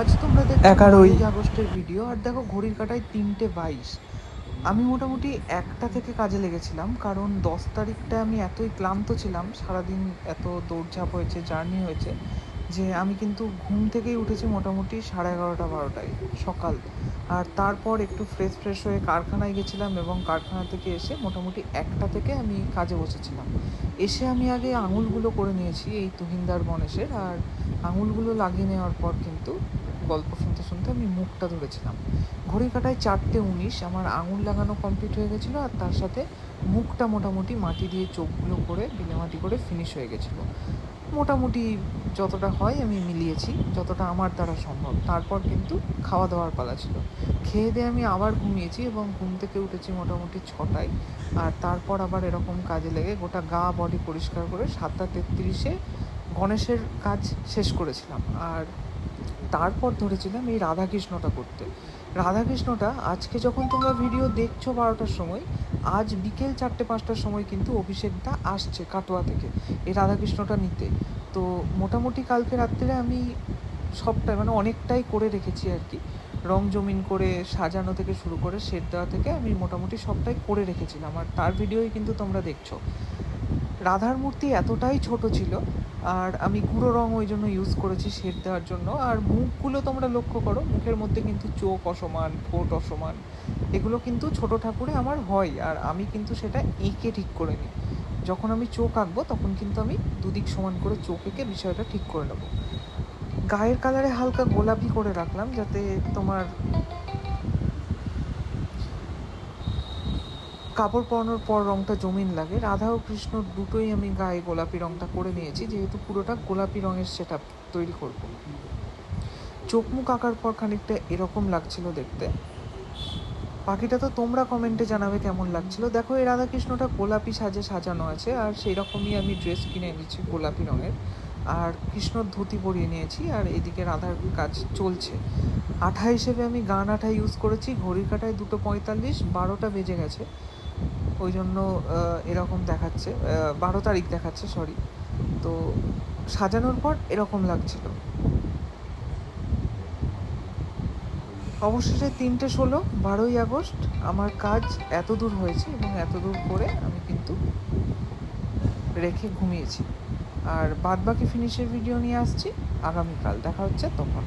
আজ তোমরা দেখছ এগারোই। আগস্টের ভিডিও আর দেখো ঘড়ির কাটায় তিনটে বাইশ। আমি মোটামুটি একটা থেকে কাজে লেগেছিলাম কারণ দশ তারিখটা আমি এতই ক্লান্ত ছিলাম সারাদিন এত দৌড়ঝাঁপ হয়েছে জার্নি হয়েছে যে আমি কিন্তু ঘুম থেকেই উঠেছি মোটামুটি সাড়ে এগারোটা বারোটায় সকাল। আর তারপর একটু ফ্রেশ ফ্রেশ হয়ে কারখানায় গেছিলাম এবং কারখানা থেকে এসে মোটামুটি একটা থেকে আমি কাজে বসেছিলাম। এসে আমি আগে আঙুলগুলো করে নিয়েছি এই তুহিনদার গণেশের আর আঙুলগুলো লাগিয়ে নেওয়ার পর কিন্তু গল্প শুনতে আমি মুখটা ধরেছিলাম। ঘড়ি কাটায় চারটে উনিশ, আমার আঙুল লাগানো কমপ্লিট হয়ে গেছিল আর তার সাথে মুখটা মোটামুটি মাটি দিয়ে চোখগুলো করে, বিলে মাটি করে ফিনিশ হয়ে গেছিল। মোটামুটি যতটা হয় আমি মিলিয়েছি, যতটা আমার দ্বারা সম্ভব। তারপর কিন্তু খাওয়া দাওয়ার পালা ছিল। খেয়ে দিয়ে আমি আবার ঘুমিয়েছি এবং ঘুম থেকে উঠেছি মোটামুটি ছটায়। আর তারপর আবার এরকম কাজে লেগে গোটা গা বডি পরিষ্কার করে সাতটা তেত্রিশে গণেশের কাজ শেষ করেছিলাম। আর তারপর ধরেছিলাম এই রাধাকৃষ্ণটা করতে। রাধাকৃষ্ণটা, আজকে যখন তোমরা ভিডিও দেখছ বারোটার সময়, আজ বিকেল চারটে পাঁচটার সময় কিন্তু অভিষেকটা আসছে কাটোয়া থেকে, এই রাধাকৃষ্ণটা নিতে। তো মোটামুটি কালকে রাত্রে আমি সবটাই মানে অনেকটাই করে রেখেছি আর কি। রং জমিন করে সাজানো থেকে শুরু করে শেড দেওয়া থেকে আমি মোটামুটি সবটাই করে রেখেছিলাম। আর তার ভিডিওই কিন্তু তোমরা দেখছ। রাধার মূর্তি এতটাই ছোট ছিল আর আমি গুঁড়ো রং ওই জন্য ইউজ করেছি শেড দেওয়ার জন্য। আর মুখগুলো তোমরা লক্ষ্য করো, মুখের মধ্যে কিন্তু চোখ অসমান, ঠোঁট অসমান, এগুলো কিন্তু ছোট ঠাকুরে আমার হয় আর আমি কিন্তু সেটা এঁকে ঠিক করে নিই। যখন আমি চোখ আঁকবো তখন কিন্তু আমি দুদিক সমান করে চোখ এঁকে বিষয়টা ঠিক করে নেব। গায়ের কালারে হালকা গোলাপি করে রাখলাম যাতে তোমার কাপড় পরানোর পর রংটা জমিন লাগে। রাধা ও কৃষ্ণ দুটোই আমি গায়ে গোলাপি রংটা করে নিয়েছি, যেহেতু পুরোটা গোলাপি রঙের সেটা তৈরি করব। চোখ মুখ আঁকার পর খানিকটা এরকম লাগছিল দেখতে। বাকিটা তো তোমরা কমেন্টে জানাবে কেমন লাগছিল। দেখো, এই রাধাকৃষ্ণটা গোলাপি সাজে সাজানো আছে, আর সেই রকমই আমি ড্রেস কিনে এনেছি গোলাপি রঙের। আর কৃষ্ণর ধুতি পরিয়ে নিয়েছি, আর এদিকে রাধার কাজ চলছে। আঠা হিসেবে আমি গান আঠা ইউজ করেছি, ঘড়ির কাটায় দুটো পঁয়তাল্লিশ, বারোটা বেজে গেছে। ওই জন্য এরকম দেখাচ্ছে বারো তারিখ দেখাচ্ছে সরি তো সাজানোর পর এরকম লাগছিল। অবশেষে তিনটে ষোলো, বারোই আগস্ট আমার কাজ এত দূর হয়েছে এবং এত দূর করে আমি কিন্তু রেখে ঘুমিয়েছি। আর বাদবাকি ফিনিশের ভিডিও নিয়ে আসছি। আগামীকাল দেখা হচ্ছে তখন।